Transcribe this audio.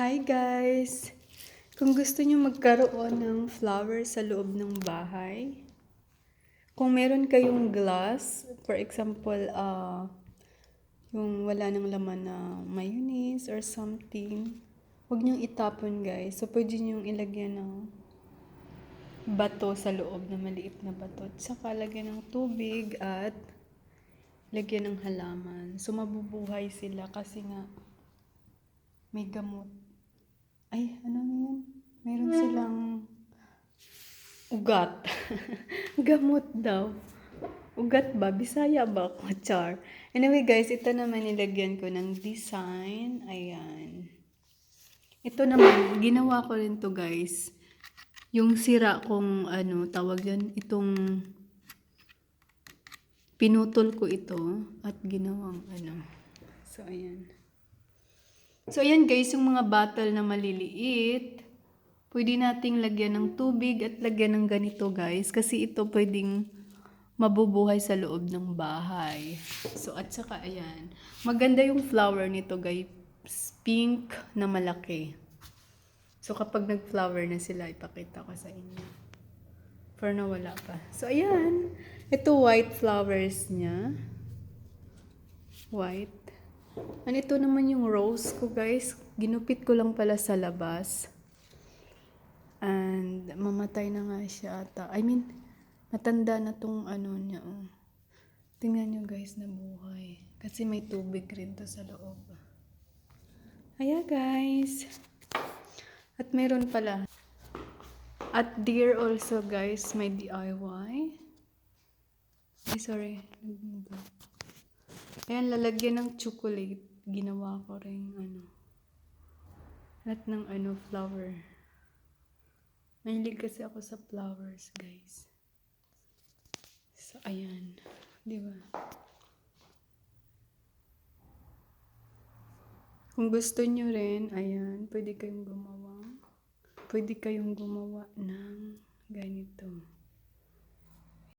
Hi guys! Kung gusto nyo magkaroon ng flower sa loob ng bahay, kung meron kayong glass, for example, ah, yung wala nang laman na mayonnaise or something, huwag nyong itapon guys. So, pwede nyong ilagyan ng bato sa loob na maliit na bato. At saka lagyan ng tubig at lagyan ng halaman. So, mabubuhay sila kasi nga may gamot. Ay, ano na yun? Meron silang ugat. gamot daw. Ugat ba? Bisaya ba ako? Char. Anyway guys, ito naman nilagyan ko ng design. Ayan. Ito naman, ginawa ko rin to guys. Yung sira kong ano, tawag yan, itong pinutol ko ito at ginawang ano. So, ayan. So, ayan guys, yung mga bottle na maliliit, pwede nating lagyan ng tubig at lagyan ng ganito guys. Kasi ito pwedeng mabubuhay sa loob ng bahay. So, at saka ayan. Maganda yung flower nito guys. Pink na malaki. So, kapag nag-flower na sila, ipakita ko sa inyo. For na wala pa. So, ayan. Ito white flowers niya. White. Ano ito naman yung rose ko guys. Ginupit ko lang pala sa labas. And mamatay na nga siya ata. I mean, matanda na tong ano niya. Oh. Tingnan nyo guys na buhay. Kasi may tubig rin to sa loob. Aya guys. At meron pala. At dear also guys, may DIY. Ay, sorry. Nag-move. Ayan, lalagyan ng chocolate. Ginawa ko rin, ano. Lahat ng, ano, flower. Mahilig kasi ako sa flowers, guys. So, ayan. Di ba? Kung gusto nyo rin, ayan, pwede kayong gumawa. Pwede kayong gumawa ng ganito.